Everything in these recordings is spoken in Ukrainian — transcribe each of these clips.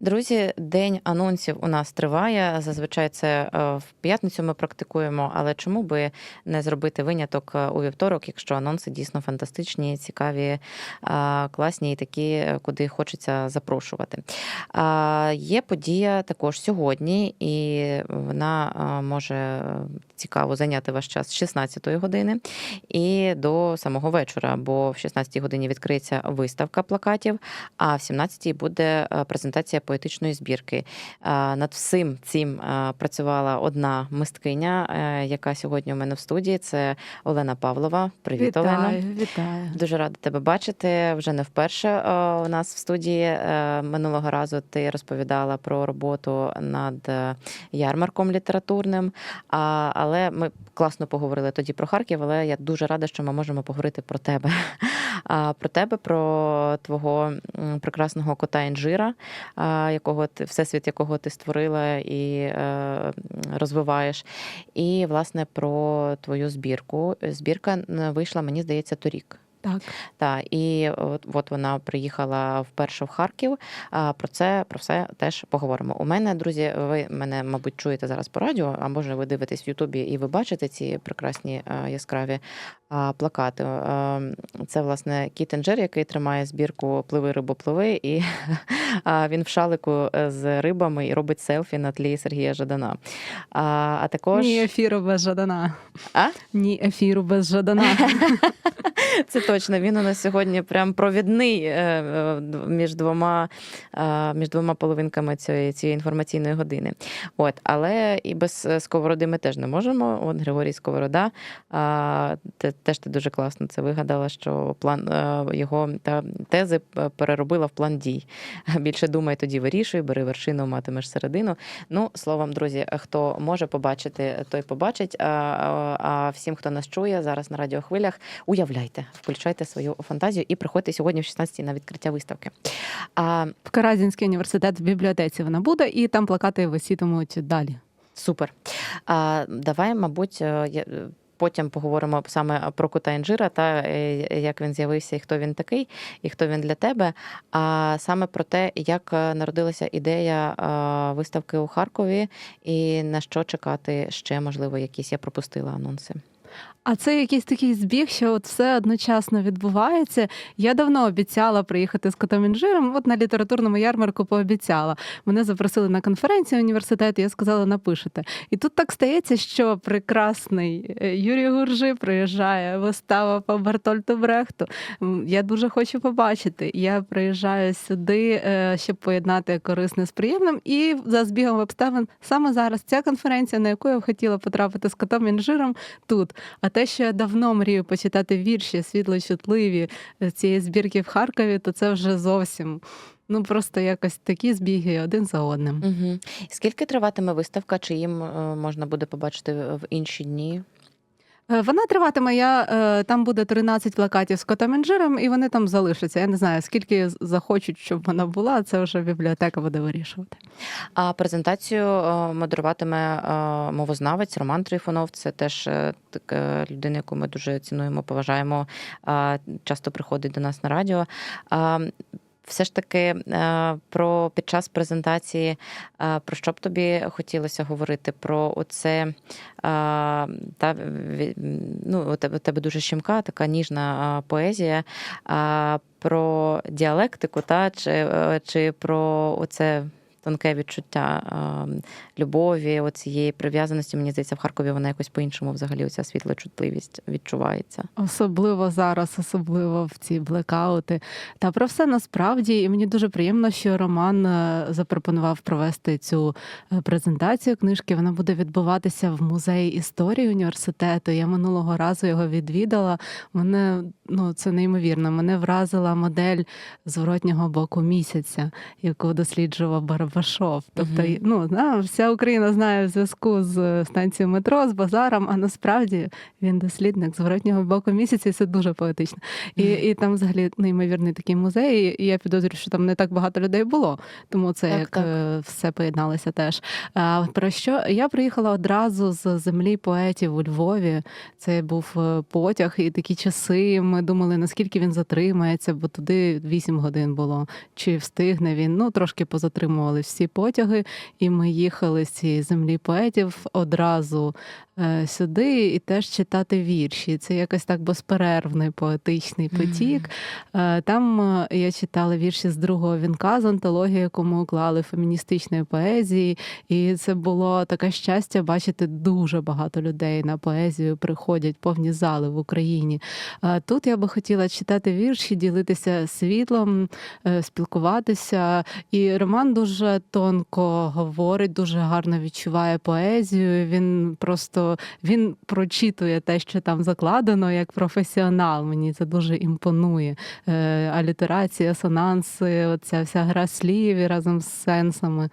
Друзі, день анонсів у нас триває. Зазвичай це е, в п'ятницю ми практикуємо, але чому би не зробити виняток е, у вівторок, якщо анонси дійсно фантастичні, цікаві, е, класні і такі, куди хочеться запрошувати. Є подія також сьогодні, і вона може цікаво зайняти ваш час з 16 години і до самого вечора, бо в 16 годині відкриється виставка плакатів, а в 17 буде е, презентація поетичної збірки. Над всім цим працювала одна мисткиня, е, яка сьогодні у мене в студії. Це Олена Павлова. Привіт, Олена. Вітаю, вітаю. Дуже рада тебе бачити. Вже не вперше е, у нас в студії. Е, Минулого разу ти розповідала про роботу над е, ярмарком літературним. А, Але ми класно поговорили тоді про Харків, але я дуже рада, що ми можемо поговорити про тебе. Про тебе, про твого прекрасного кота інжира, якого ти всесвіт якого ти створила і е, розвиваєш. І власне про твою збірку. Збірка вийшла, мені здається, торік. Так. Так, і от, от вона приїхала вперше в Харків. А про це про все теж поговоримо. У мене, друзі, ви мене, мабуть, чуєте зараз по радіо, а може ви дивитесь в Ютубі і ви бачите ці прекрасні яскраві а, плакати. Це власне кіт Інжир, який тримає збірку Пливи рибо пливи, і він в шалику з рибами і робить селфі на тлі Сергія Жадана. А, а також Ні ефіру без Жадана. А? Ні ефіру без Жадана. Це точно. Він у нас сьогодні прям провідний е, е, між двома, е, між двома половинками цієї, цієї інформаційної години. От, але і без е, сковороди ми теж не можемо. От Григорій Сковорода. Теж ти дуже класно це вигадала, що план е, його та тези переробила в план дій. Більше думай, тоді вирішуй, бери вершину, матимеш середину. Ну, словом, друзі, хто може побачити, той побачить. А, всім, хто нас чує зараз на радіохвилях, уявляйте, включайте свою фантазію і приходьте сьогодні в 16 на відкриття виставки. А, В Каразінський університет в бібліотеці вона буде, і там плакати висітимуть далі. супер. А, давай, мабуть, е, я- е, потім поговоримо саме про кота інжира, та е, як він з'явився, і хто він такий, і хто він для тебе. А саме про те, як е, народилася ідея е, виставки у Харкові, і на що чекати ще, можливо, якісь я пропустила анонси. А це якийсь такий збіг, що от все одночасно відбувається. Я давно обіцяла приїхати з котом інжиром. От на літературному ярмарку пообіцяла. Мене запросили на конференцію університету. Я сказала, напишете. І тут так стається, що прекрасний е, Юрій Гуржи приїжджає вистава по Бертольту Брехту. Я дуже хочу побачити. Я приїжджаю сюди, е, щоб поєднати корисне з приємним. І за збігом обставин саме зараз ця конференція, на яку я хотіла потрапити з котом інжиром, тут. А те, що я давно мрію почитати вірші світло-чутливі цієї збірки в Харкові, то це вже зовсім. Ну просто якось такі збіги один за одним. Угу. Скільки триватиме виставка? Чи їм е, можна буде побачити в інші дні? Е, Вона триватиме. Я е, там буде 13 плакатів з котом інжиром, і вони там залишаться. Я не знаю, скільки захочуть, щоб вона була. Це вже бібліотека буде вирішувати. А презентацію е, модеруватиме мовознавець Роман Трифонов. Це теж така людина, яку ми дуже цінуємо, поважаємо. Часто приходить до нас на радіо. Все ж таки е, про під час презентації, е, про що б тобі хотілося говорити? Про оце е, та ну, у тебе, дуже щемка, така ніжна поезія. Про діалектику, та чи, чи про оце тонке відчуття любові, оцієї прив'язаності. Мені здається, в Харкові вона якось по-іншому взагалі оця світлочутливість відчувається. Особливо зараз, особливо в ці блекаути. Та про все насправді, і мені дуже приємно, що Роман е, запропонував провести цю е, презентацію книжки. Вона буде відбуватися в музеї історії університету. Я минулого разу його відвідала. Мене ну це неймовірно. Мене вразила модель зворотнього боку місяця, яку досліджував Барабашов. Тобто, ну зна- вся Україна знає в зв'язку з станцією метро, з базаром, а насправді він дослідник зворотнього боку місяця, і це дуже поетично. І, і там взагалі неймовірний такий музей. І я підозрюю, що там не так багато людей було, тому це Так, як так. е, все поєдналося теж. А про що я приїхала одразу з землі поетів у Львові. Це був е, потяг, і такі часи ми ми думали, наскільки він затримається, бо туди 8 годин було. Чи встигне він? Ну, трошки позатримували всі потяги, і ми їхали з цієї землі поетів одразу е, сюди і теж читати вірші. Це якось так безперервний поетичний потік. Е, Там е, я читала вірші з другого вінка з антології, яку ми уклали феміністичної поезії. І це було таке щастя бачити дуже багато людей на поезію приходять повні зали в Україні. Е, Тут я би хотіла читати вірші, ділитися світлом, е, спілкуватися. І Роман дуже тонко говорить, дуже гарно відчуває поезію. Він просто він прочитує те, що там закладено, як професіонал. Мені це дуже імпонує. Е, Алітерація, сонанси, оця вся гра слів разом з сенсами.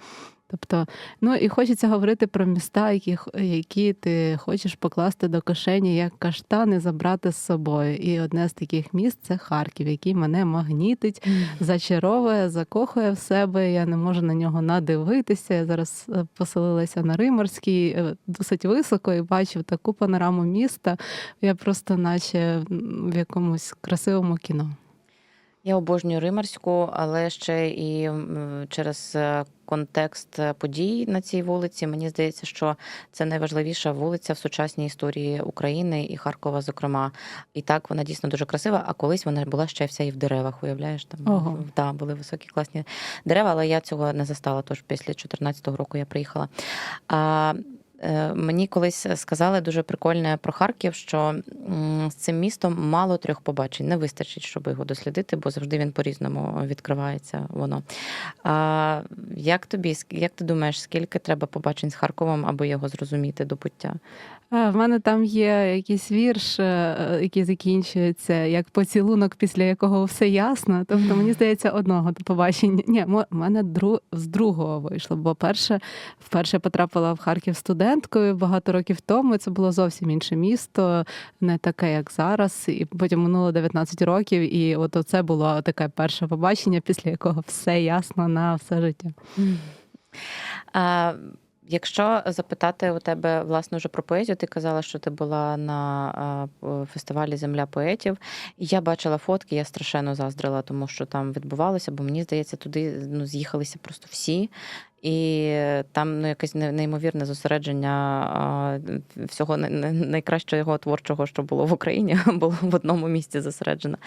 Тобто, ну і хочеться говорити про міста, які, які ти хочеш покласти до кишені як каштани, забрати з собою. І одне з таких міст це Харків, який мене магнітить, зачаровує, закохує в себе. Я не можу на нього надивитися. Я зараз е, поселилася на Риморській е, досить високо і бачив таку панораму міста. Я просто, наче в якомусь красивому кіно. Я обожнюю Римарську, але ще і через е, контекст е, подій на цій вулиці. Мені здається, що це найважливіша вулиця в сучасній історії України і Харкова, зокрема. І так вона дійсно дуже красива. А колись вона була ще вся і в деревах. Уявляєш, там Ого. да, були високі класні дерева, але я цього не застала. Тож після 2014 року я приїхала. А, Мені колись сказали дуже прикольне про Харків, що з цим містом мало трьох побачень. Не вистачить, щоб його дослідити, бо завжди він по-різному відкривається воно. А як тобі, як ти думаєш, скільки треба побачень з Харковом, аби його зрозуміти до пуття? А, В мене там є якийсь вірш, е, який закінчується як поцілунок, після якого все ясно. Тобто, мені здається, одного до побачення. Ні, в мене з другого вийшло, бо перше вперше потрапила в Харків студенткою багато років тому. Це було зовсім інше місто, не таке, як зараз. І потім минуло 19 років, і от це було таке перше побачення, після якого все ясно на все життя. А, якщо запитати у тебе власне вже про поезію, ти казала, що ти була на фестивалі Земля поетів. Я бачила фотки, я страшенно заздрила, тому що там відбувалося, бо мені здається, туди ну, з'їхалися просто всі. І там ну, якесь неймовірне зосередження всього най- най- найкращого творчого, що було в Україні, було в одному місці зосереджено.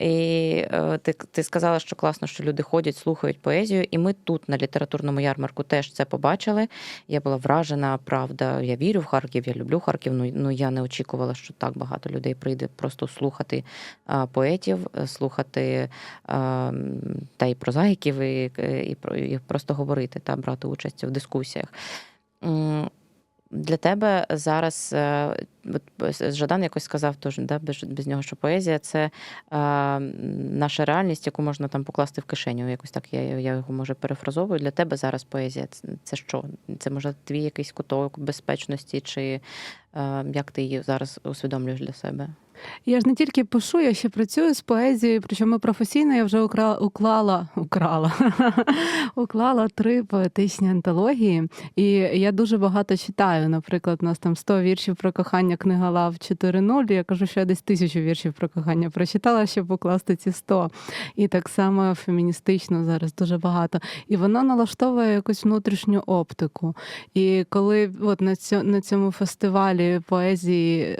І е, ти, ти сказала, що класно, що люди ходять, слухають поезію, і ми тут на літературному ярмарку теж це побачили. Я була вражена, правда. Я вірю в Харків, я люблю Харків. Ну, ну я не очікувала, що так багато людей прийде просто слухати поетів, е, слухати а, та й прозаїків, і, і, і просто говорити та брати участь в дискусіях. Для тебе зараз е, Жадан якось сказав теж, да, без, без нього, що поезія це е, наша реальність, яку можна там покласти в кишеню. Якось так я, я його може перефразовую. Для тебе зараз поезія це, це що? Це може твій якийсь куток безпечності, чи е, як ти її зараз усвідомлюєш для себе? Я ж не тільки пишу, я ще працюю з поезією, причому професійно я вже украла, уклала, украла, уклала три поетичні антології. І я дуже багато читаю. Наприклад, у нас там 100 віршів про кохання книга Лав 4.0. Я кажу, що я десь тисячу віршів про кохання прочитала, щоб укласти ці 100. І так само феміністично зараз дуже багато. І воно налаштовує якусь внутрішню оптику. І коли от на цьому, фестивалі поезії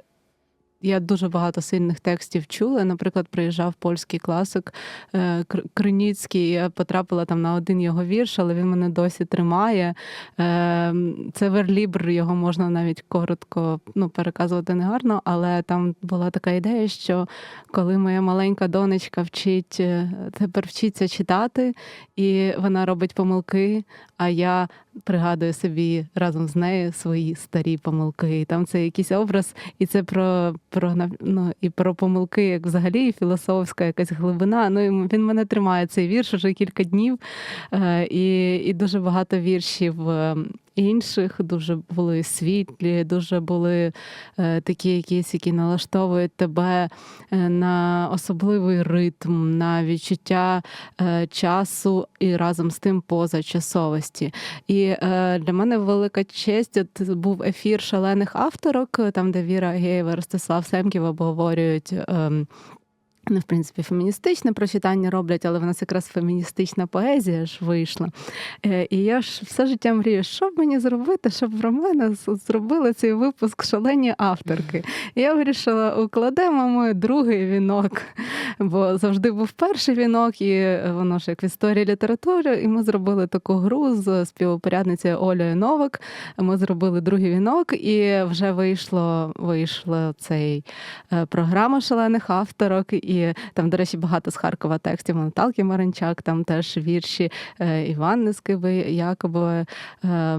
я дуже багато сильних текстів чула. Наприклад, приїжджав польський класик е, Кр- Криніцький. Я потрапила там на один його вірш, але він мене досі тримає. Е, Це верлібр, його можна навіть коротко ну, переказувати негарно, але там була така ідея, що коли моя маленька донечка вчить е, тепер вчиться читати, і вона робить помилки, а я пригадую собі разом з нею свої старі помилки. І там це якийсь образ, і це про, про ну, і про помилки, як взагалі і філософська якась глибина. Ну і він мене тримає цей вірш уже кілька днів. Е, і, і дуже багато віршів. Інших дуже були світлі, дуже були е, такі, якісь, які налаштовують тебе е, на особливий ритм, на відчуття е, часу і разом з тим позачасовості. І для мене велика честь. От був ефір шалених авторок, там де Віра Геєва, Ростислав Семків обговорюють. Не, в принципі, феміністичне прочитання роблять, але в нас якраз феміністична поезія ж вийшла. Е, І я ж все життя мрію, що б мені зробити, щоб про мене зробили цей випуск шалені авторки. І я вирішила, укладемо ми другий вінок, бо завжди був перший вінок, і воно ж як в історії літератури. І ми зробили таку гру з співпорядницею Олею Новак. Ми зробили другий вінок, і вже вийшло, вийшло цей е, програма шалених авторок. І там, до речі, багато з Харкова текстів Наталки Маринчак, там теж вірші е, Іванни Скиби, Якобової, е,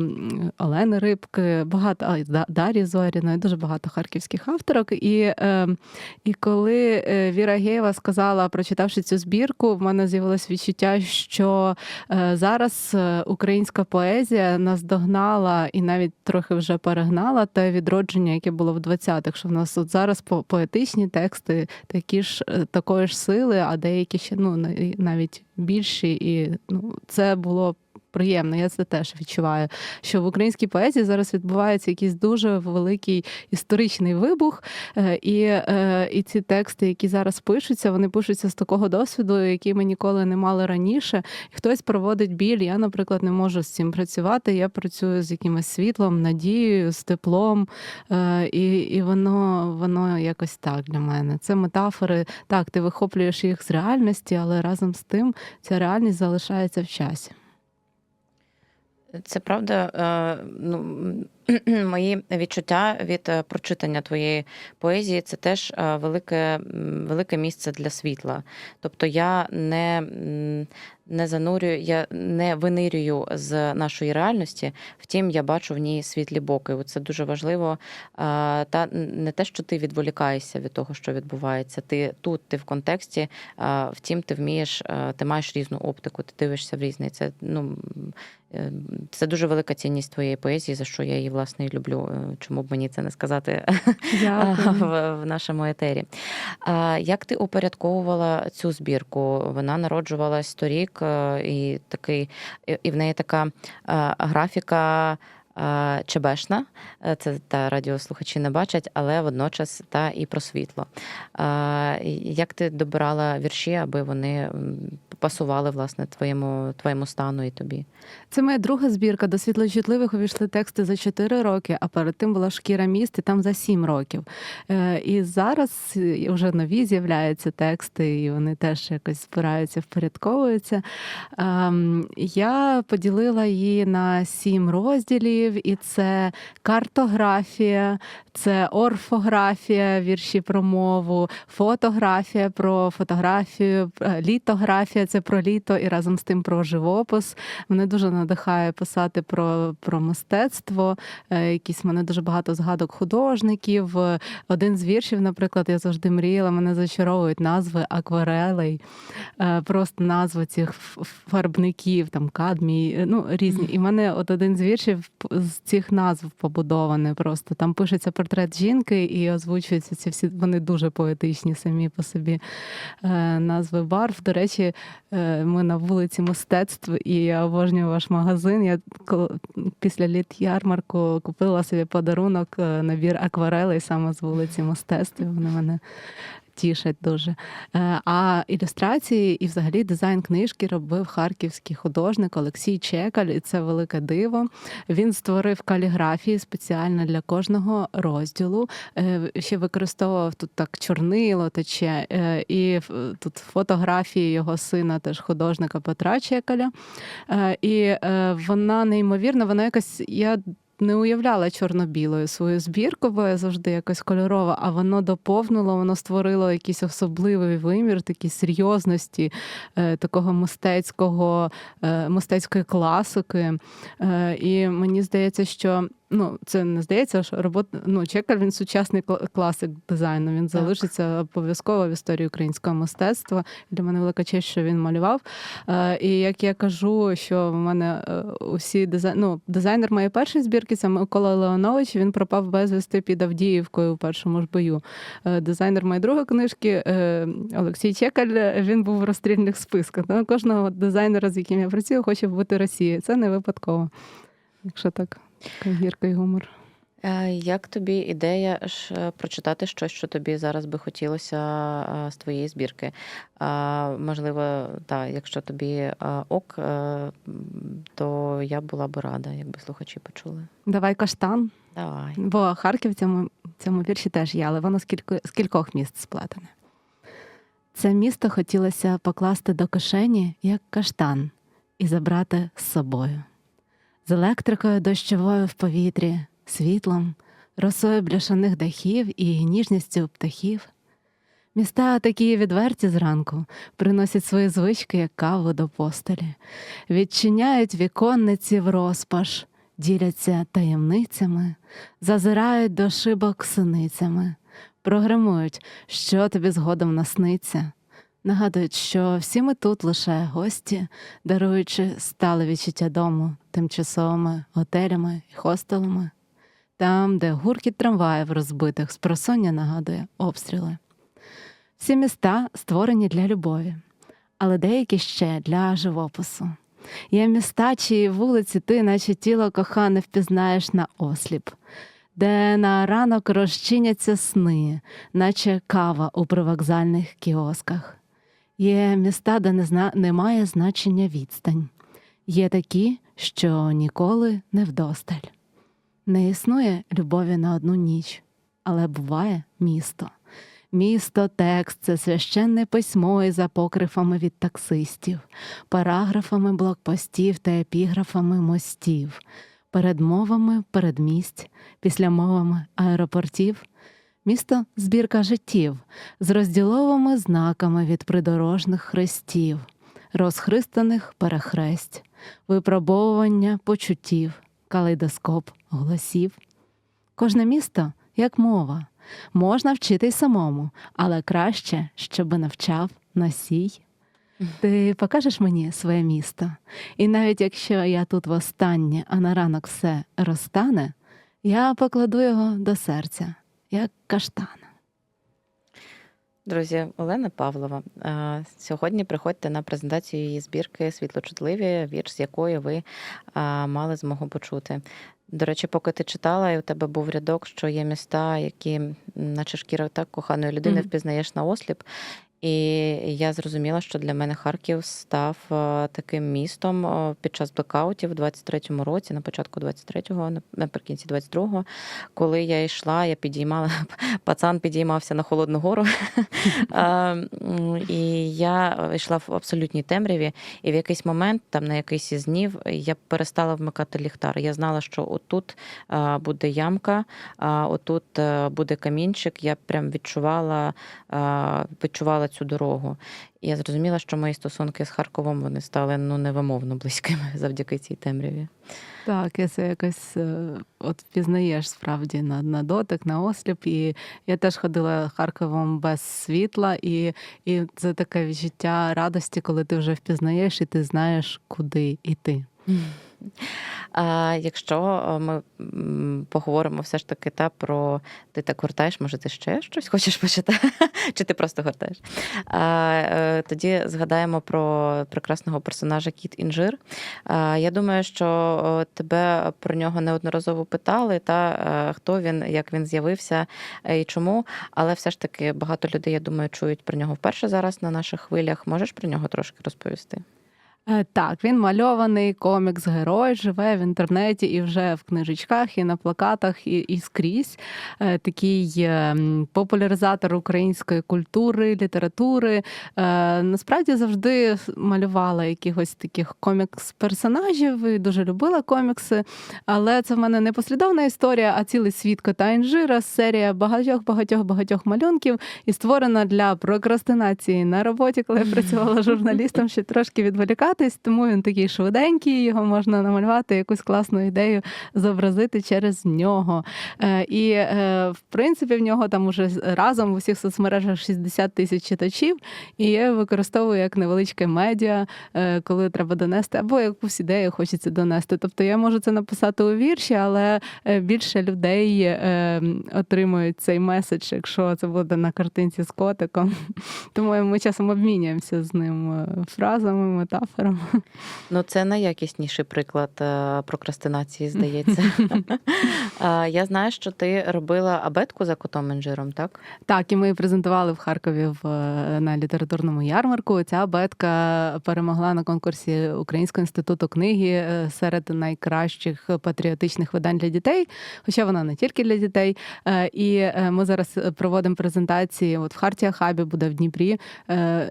Олени Рибки, багато а, Да- Зоріної, дуже багато харківських авторок. І, е, і коли е, Віра Геєва сказала, прочитавши цю збірку, в мене з'явилось відчуття, що е, зараз е, українська поезія наздогнала і навіть трохи вже перегнала те відродження, яке було в 20-х, що в нас от зараз по- поетичні тексти такі ж е, такої ж сили, а деякі ще ну на- навіть більші, і ну це було. Приємно, я це теж відчуваю. Що в українській поезії зараз відбувається якийсь дуже великий історичний вибух, е, і, е, і ці тексти, які зараз пишуться, вони пишуться з такого досвіду, який ми ніколи не мали раніше. І хтось проводить біль. Я, наприклад, не можу з цим працювати. Я працюю з якимось світлом, надією, з теплом, е, і, і воно, воно якось так для мене. Це метафори. Так, ти вихоплюєш їх з реальності, але разом з тим ця реальність залишається в часі. Це правда. е, Ну, мої відчуття від е, прочитання твоєї поезії це теж е, велике, велике місце для світла. Тобто я не, не занурюю, я не винирюю з нашої реальності, втім, я бачу в ній світлі боки. Це дуже важливо. Та не те, що ти відволікаєшся від того, що відбувається. Ти тут, ти в контексті, втім, ти вмієш, ти маєш різну оптику, ти дивишся в різний. Це ну. Е, Це дуже велика цінність твоєї поезії, за що я її власне і люблю. Е, Чому б мені це не сказати в, в нашому етері? А Як ти упорядковувала цю збірку? Вона народжувалась торік, е, і такий, і- і в неї така е, графіка. Чебешна, Е, це та радіослухачі не бачать, але водночас та і про світло. Як ти добирала вірші, аби вони пасували власне твоєму твоєму стану і тобі? Це моя друга збірка. До світлочутливих увійшли тексти за 4 роки, а перед тим була шкіра міст, і там за 7 років. Е, І зараз вже нові з'являються тексти, і вони теж якось збираються, впорядковуються. Я поділила її на 7 розділів, і це картографія, це орфографія, вірші про мову, фотографія про фотографію, е, літографія це про літо і разом з тим про живопис. Мене дуже надихає писати про, про мистецтво. Е, Якісь мене дуже багато згадок художників. Е, Один з віршів, наприклад, я завжди мріяла, мене зачаровують назви акварелей, просто назви цих фарбників, там кадмій, ну різні. І мене от один з віршів з цих назв побудований. Просто там пишеться портрет жінки і озвучуються ці всі. Вони дуже поетичні самі по собі е, назви барв. До речі, е, ми на вулиці мистецтв, і я обожнюю ваш магазин. Я коли- після літ ярмарку купила собі подарунок е, набір акварелей саме з вулиці мистецтв. Вони мене тішать дуже. Е, А ілюстрації і взагалі дизайн книжки робив харківський художник Олексій Чекаль, і це велике диво. Він створив каліграфії спеціально для кожного розділу. Е, Ще використовував тут так чорнило тече, е, і тут фотографії його сина, теж художника Петра Чекаля. І вона неймовірна, вона якась. Я не уявляла чорно-білою свою збірку, бо я завжди якось кольорова, а воно доповнило, воно створило якийсь особливий вимір, такі серйозності, е, такого мистецького, е, мистецької класики. Е, І мені здається, що ну це не здається, що робота ну Чекаль він сучасний класик дизайну. Він залишиться обов'язково в історії українського мистецтва. Для мене велика честь, що він малював. Е, І як я кажу, що в мене е, усі дизайн... ну, дизайнер моєї першої збірки це Микола Леонович. Він пропав безвісти під Авдіївкою у першому ж бою. Е, Дизайнер моєї другої книжки е, Олексій Чекаль. Він був в розстрільних списках. Ну, Кожного дизайнера, з яким я працюю, хоче бути Росією. Це не випадково. Якщо так, гіркий гумор. Е, Як тобі ідея ж е, прочитати щось, що тобі зараз би хотілося е, з твоєї збірки? Можливо, так, якщо тобі ок, то я була б рада, якби слухачі почули. Давай каштан. Давай. Бо Харків в цьому, в цьому вірші теж є, але воно з, кілько, з кількох міст сплетене. Це місто хотілося покласти до кишені, як каштан, і забрати з собою. З електрикою дощовою в повітрі, світлом, росою бляшаних дахів і ніжністю птахів. Міста такі відверті зранку, приносять свої звички, як каву до постелі, відчиняють віконниці в розпаш, діляться таємницями, зазирають до шибок синицями, програмують, що тобі згодом насниться. Нагадують, що всі ми тут лише гості, даруючи стале відчуття дому тимчасовими готелями і хостелами, там, де гуркіт трамваїв розбитих спросоння нагадує обстріли. Всі міста створені для любові, але деякі ще для живопису. Є міста, чиї вулиці ти, наче тіло кохане, впізнаєш на осліп, де на ранок розчиняться сни, наче кава у привокзальних кіосках. Є міста, де не зна... немає значення відстань. Є такі, що ніколи не вдосталь. Не існує любові на одну ніч, але буває місто. Місто текст це священне письмо із апокрифами від таксистів, параграфами блокпостів та епіграфами мостів, передмовами передмість, післямовами аеропортів. Місто збірка життів з розділовими знаками від придорожних хрестів, розхристаних перехресть, випробовування почуттів, калейдоскоп голосів. Кожне місто як мова. Можна вчити й самому, але краще, щоби навчав носій. Ти покажеш мені своє місто, і навіть якщо я тут востаннє, а на ранок все розтане, я покладу його до серця, як каштан. Друзі, Олена Павлова. е, Сьогодні приходьте на презентацію її збірки Світлочутливі, вірш, з якої ви е, мали змогу почути. До речі, поки ти читала, і у тебе був рядок, що є міста, які, наче шкіра так коханої людини, Мгм. впізнаєш на осліп. І я зрозуміла, що для мене Харків став е, таким містом е, під час блекаутів у 23-му році, на початку 23-го, наприкінці 22-го, коли я йшла, я підіймала, пацан підіймався на холодну гору. І я йшла в абсолютній темряві, і в якийсь момент, там на якийсь із днів, я перестала вмикати ліхтар. Я знала, що отут буде ямка, отут е, буде камінчик. Я прям відчувала, відчувала цю дорогу. І я зрозуміла, що мої стосунки з Харковом вони стали ну невимовно близькими завдяки цій темряві. Так, і це якось е, от впізнаєш справді на, на дотик, на осліп. І я теж ходила Харковом без світла, і, і це таке відчуття радості, коли ти вже впізнаєш і ти знаєш, куди йти. А якщо е, ми поговоримо все ж таки та про ти так гортаєш, може, ти ще щось хочеш почитати? Чи ти просто гортаєш? А, е, тоді згадаємо про прекрасного персонажа Кіт Інжир. А, я думаю, що тебе про нього неодноразово питали, та е, хто він, як він з'явився і чому. Але все ж таки багато людей, я думаю, чують про нього вперше зараз на наших хвилях. Можеш про нього трошки розповісти? Е, Так, він мальований комікс-герой, живе в інтернеті і вже в книжечках, і на плакатах, і, і скрізь. Е, Такий е, популяризатор української культури, літератури. Насправді завжди малювала якихось таких комікс-персонажів і дуже любила комікси. Але це в мене не послідовна історія, а цілий світ кота інжира, серія багатьох багатьох багатьох малюнків і створена для прокрастинації на роботі, коли я працювала журналістом, щоб трошки відволікатись. Тому він такий швиденький, його можна намалювати, якусь класну ідею зобразити через нього. Е, І е, в принципі в нього там уже разом в усіх соцмережах 60 тисяч читачів, і я використовую як невеличке медіа, е, коли треба донести, або якусь ідею хочеться донести. Тобто я можу це написати у вірші, але більше людей отримують цей меседж, якщо це буде на картинці з котиком. Тому ми часом обмінюємося з ним фразами, метафорами. Вечором. Ну, це найякісніший приклад е, прокрастинації, здається. Я знаю, що ти робила абетку за котом інжиром, так? Так, і ми її презентували в Харкові в, е, на літературному ярмарку. Ця абетка перемогла на конкурсі Українського інституту книги е, серед найкращих патріотичних видань для дітей, хоча вона не тільки для дітей. І ми зараз проводимо презентації. От в Хартія Хабі буде в Дніпрі,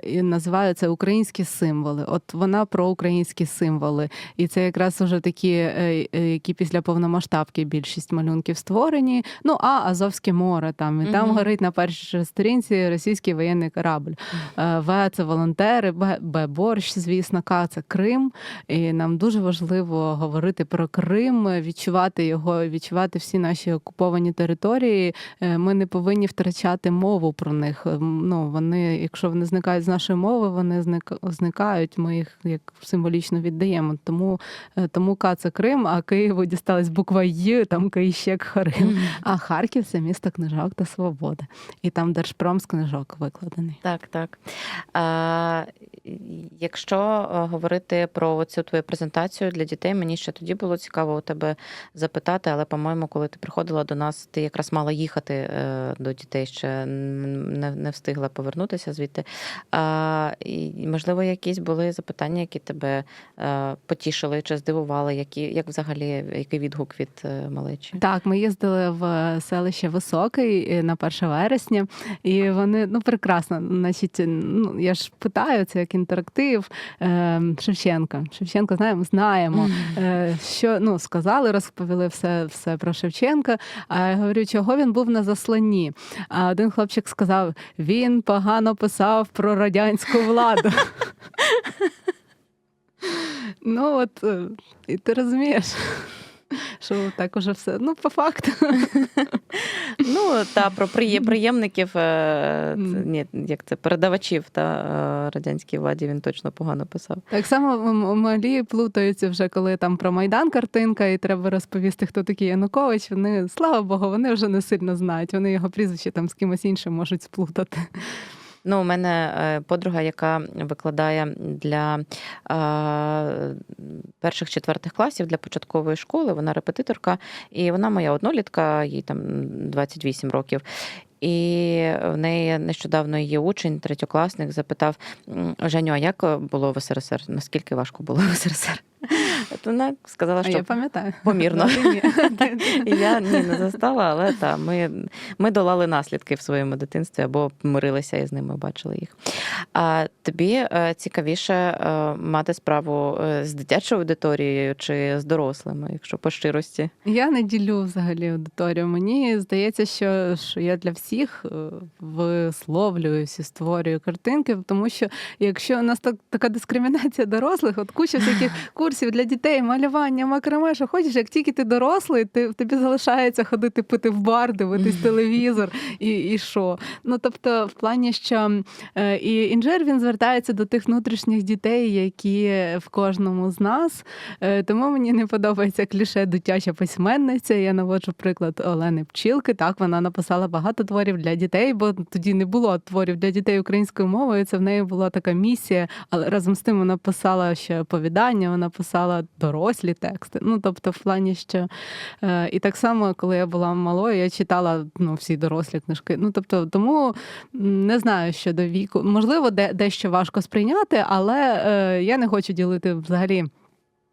і називає це українські символи. От вона про українські символи. І це якраз уже такі, е, е, які після повномасштабки більшість малюнків створені. Ну а Азовське море там і там горить на першій сторінці російський воєнний корабль. Е, В це волонтери, Б, борщ, звісно, К це Крим. І нам дуже важливо говорити про Крим, відчувати його, відчувати всі наші окуповані території. Ми не повинні втрачати мову про них. Ну вони, якщо вони зникають з нашої мови, вони зник- зникають. Ми їх як символічно віддаємо. Тому, е, тому К це Крим, а Києву дісталась буква Й, там Київщек Харим. А Харків це місто книжок та свободи. І там Держпром з книжок викладений. Так, так. А, якщо е, говорити про цю твою презентацію для дітей, мені ще тоді було цікаво у тебе запитати, але, по-моєму, коли ти приходила до нас, ти якраз мала їхати е, до дітей, ще не, не встигла повернутися звідти. А, і, можливо, якісь були запитання, які тебе е, потішили чи здивували, які, як взагалі який відгук від е, малечі? Так, ми їздили в селище Високий е, на 1 вересня, і вони ну прекрасно. Значить, ну я ж питаю, це як інтерактив е, Шевченка. Шевченка знаємо, знаємо. Е, Що ну сказали, розповіли все, все про Шевченка. А я говорю, чого він був на засланні? А один хлопчик сказав: він погано писав про радянську владу. Ну от е, і ти розумієш, що так уже все. Ну, по факту. Ну, та про приємників, е, ні, як це, передавачів та е, радянській владі він точно погано писав. Так само малі плутаються вже, коли там про Майдан картинка, і треба розповісти, хто такий Янукович. Вони, слава Богу, вони вже не сильно знають. Вони його прізвище там з кимось іншим можуть сплутати. Ну, у мене е, подруга, яка викладає для е, перших четвертих класів для початкової школи, вона репетиторка, і вона моя однолітка, їй там 28 років. І в неї нещодавно її учень, третьокласник, запитав: Женю, а як було в СРСР? Наскільки важко було в СРСР? От вона сказала, А що я пам'ятаю. помірно. І я ні, не застала, але та, ми, ми долали наслідки в своєму дитинстві або мирилися із ними, бачили їх. А тобі е, цікавіше е, мати справу е, з дитячою аудиторією чи з дорослими, якщо по щирості? Я не ділю взагалі аудиторію. Мені здається, що, що я для всіх е, висловлююсь і створюю картинки, тому що якщо у нас так, така дискримінація дорослих, от куча всяких курсів для дітей, малювання, макраме, що хочеш, як тільки ти дорослий, ти тобі залишається ходити пити в бар, дивитись телевізор і, і що. Ну тобто, в плані, що е, і інжир він звертається до тих внутрішніх дітей, які в кожному з нас. Е, Тому мені не подобається кліше дитяча письменниця. Я наводжу приклад Олени Пчілки. Так, вона написала багато творів для дітей, бо тоді не було творів для дітей українською мовою. Це в неї була така місія, але разом з тим вона писала ще оповідання, вона писала дорослі тексти. Ну тобто, в плані, що е, і так само, коли я була малою, я читала ну, всі дорослі книжки. Ну тобто, тому не знаю щодо віку. Можливо, де, дещо важко сприйняти, але е, я не хочу ділити взагалі.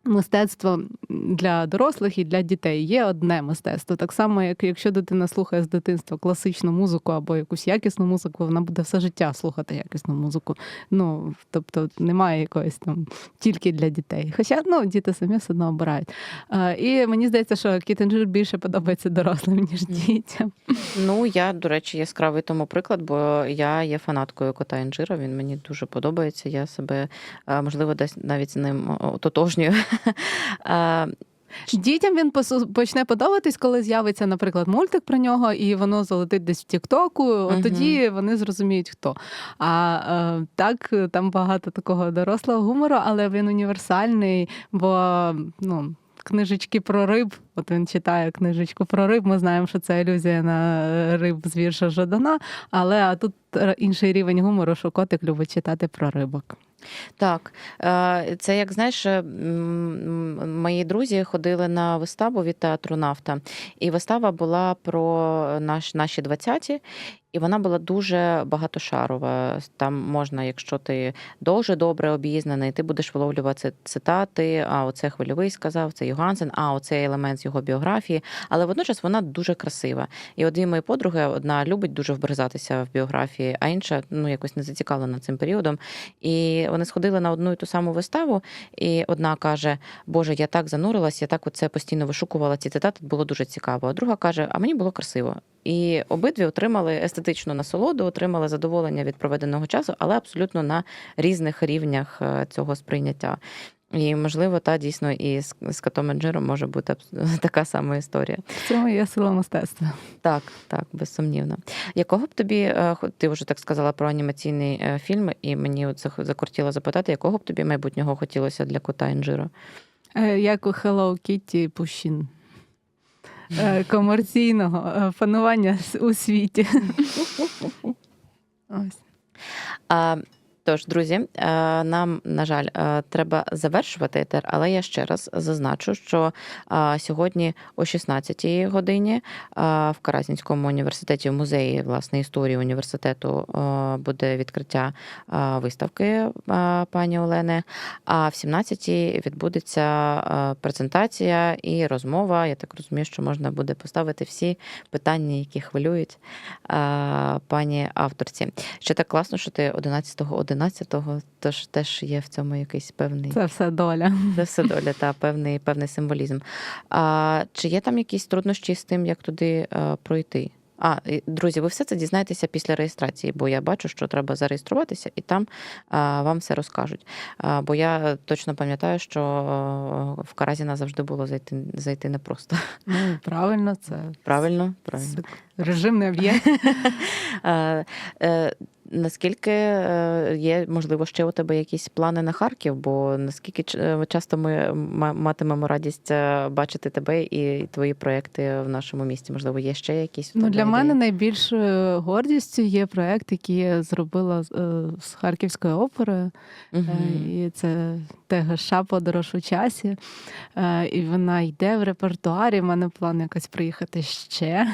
Мистецтво для дорослих і для дітей є одне мистецтво. Так само, як якщо дитина слухає з дитинства класичну музику або якусь якісну музику, вона буде все життя слухати якісну музику. Ну тобто немає якоїсь там тільки для дітей. Хоча ну діти самі все одно обирають. Е, і мені здається, що кітенджир більше подобається дорослим ніж дітям. Ну, я, до речі, яскравий тому приклад, бо я є фанаткою кота інжира. Він мені дуже подобається. Я себе, е, можливо, десь навіть з ним ототожнюю. Дітям він почне подобатись, коли з'явиться, наприклад, мультик про нього, і воно залетить десь в Тіктоку. От Мгм. тоді вони зрозуміють, хто. А е, так, там багато такого дорослого гумору, але він універсальний, бо ну. Книжечки про риб. От він читає книжечку про риб. Ми знаємо, що це алюзія на риб з вірша Жадана. Але а тут інший рівень гумору, що котик любить читати про рибок. Так, е, це як знаєш, е, мої друзі ходили на виставу від театру Нафта, і вистава була про наш, наші 20-ті, і вона була дуже багатошарова. Там можна, якщо ти дуже добре обізнаний, ти будеш виловлювати цитати. А оце хвильовий сказав, це Йогансен, а оцей елемент з його біографії. Але водночас вона дуже красива. І от дві мої подруги, одна любить дуже вбризатися в біографії, а інша ну якось не зацікавлена цим періодом. І вони сходили на одну і ту саму виставу, і одна каже: Боже, я так занурилась, я так оце постійно вишукувала ці цитати, було дуже цікаво. А друга каже: А мені було красиво. І обидві отримали естетичну насолоду, отримали задоволення від проведеного часу, але абсолютно на різних рівнях е, цього сприйняття. І можливо, та дійсно і з, з котом Енджиром може бути така сама історія. В цьому є сила мистецтва. Так, так, безсумнівно. Якого б тобі, е, ти вже так сказала про анімаційний е, фільм, і мені от закортіло запитати, якого б тобі майбутнього хотілося для кота Інжира? Е, Як у Hello Kitty Пущін. Комерційного панування у світі. Ось. А, тож, друзі, е, нам, на жаль, е, треба завершувати етер, але я ще раз зазначу, що е, сьогодні о 16-й годині в Каразінському університеті в музеї власне історії університету буде відкриття виставки пані Олени. А в 17-й відбудеться презентація і розмова. Я так розумію, що можна буде поставити всі питання, які хвилюють пані авторці. Ще так класно, що ти 11-го, 11-го, тож теж є в цьому якийсь певний Це все доля. це все доля та певний, певний символізм. А, чи є там якісь труднощі з тим, як туди е, пройти? А, друзі, ви все це дізнаєтеся після реєстрації, бо я бачу, що треба зареєструватися, і там а, вам все розкажуть. А, бо я точно пам'ятаю, що е, в Каразіна завжди було зайти, зайти непросто. Ну, правильно, це Правильно? Правильно. режимний об'єкт. Наскільки е, є, можливо, ще у тебе якісь плани на Харків? Бо наскільки е, часто ми матимемо радість е, бачити тебе і твої проекти в нашому місті? Можливо, є ще якісь Ну, для мене найбільшою гордістю є проект, який я зробила з- Харківської опери. Мгм. І це ТГШ подорож у часі. І вона йде в репертуарі. У мене план якось приїхати ще.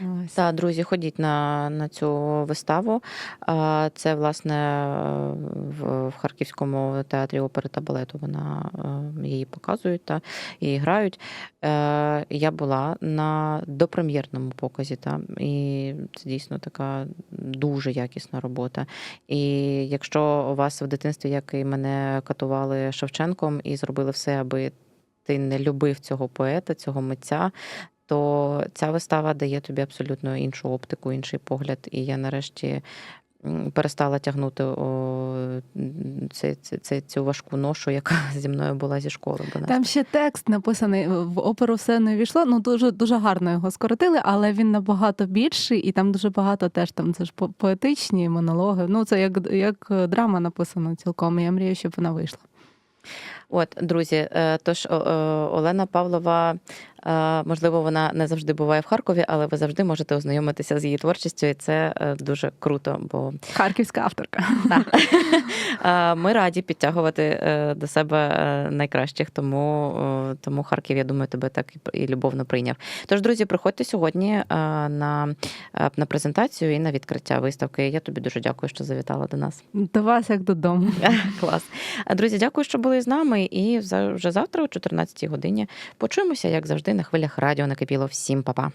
Ось. Та, друзі, ходіть на, на цю виставу. Це, власне, в, в Харківському театрі опери та балету вона е, її показують та і грають. Е, Я була на допрем'єрному показі, та, і це дійсно така дуже якісна робота. І якщо у вас в дитинстві, як і мене катували Шевченком, і зробили все, аби ти не любив цього поета, цього митця, то ця вистава дає тобі абсолютно іншу оптику, інший погляд. І я нарешті перестала тягнути о, це, це, це, цю важку ношу, яка зі мною була зі школи. Бо Там ще текст написаний в оперу все не війшло. Ну дуже дуже гарно його скоротили, але він набагато більший, і там дуже багато теж там це ж поетичні монологи. Ну це як, як драма написано цілком. Я мрію, щоб вона вийшла. От, друзі, е, тож о, Олена Павлова, е, можливо, вона не завжди буває в Харкові, але ви завжди можете ознайомитися з її творчістю, і це е, дуже круто. Бо Харківська авторка. Так. Е, Ми раді підтягувати е, до себе е, найкращих, тому, е, тому Харків, я думаю, тебе так і любовно прийняв. Тож, друзі, приходьте сьогодні е, на, е, на презентацію і на відкриття виставки. Я тобі дуже дякую, що завітала до нас. До вас як додому. Клас. Друзі, дякую, що були з нами. І вже завтра, о 14 годині, почуємося, як завжди, на хвилях радіо накипіло. Всім па-па.